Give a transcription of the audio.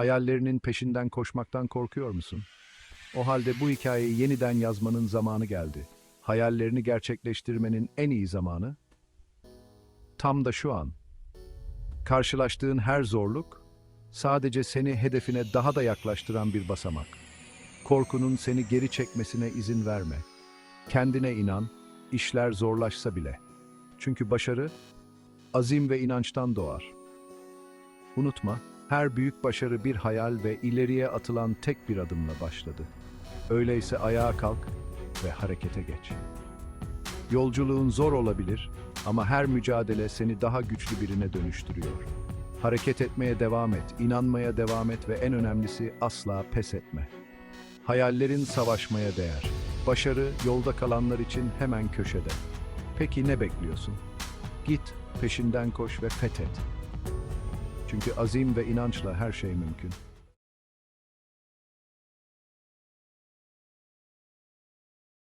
Hayallerinin peşinden koşmaktan korkuyor musun? O halde bu hikayeyi yeniden yazmanın zamanı geldi. Hayallerini gerçekleştirmenin en iyi zamanı tam da şu an. Karşılaştığın her zorluk sadece seni hedefine daha da yaklaştıran bir basamak. Korkunun seni geri çekmesine izin verme. Kendine inan, işler zorlaşsa bile. Çünkü başarı azim ve inançtan doğar. Unutma, her büyük başarı bir hayal ve ileriye atılan tek bir adımla başladı. Öyleyse ayağa kalk ve harekete geç. Yolculuğun zor olabilir ama her mücadele seni daha güçlü birine dönüştürüyor. Hareket etmeye devam et, inanmaya devam et ve en önemlisi asla pes etme. Hayallerin savaşmaya değer. Başarı yolda kalanlar için hemen köşede. Peki ne bekliyorsun? Git, peşinden koş ve fethet. Çünkü azim ve inançla her şey mümkün.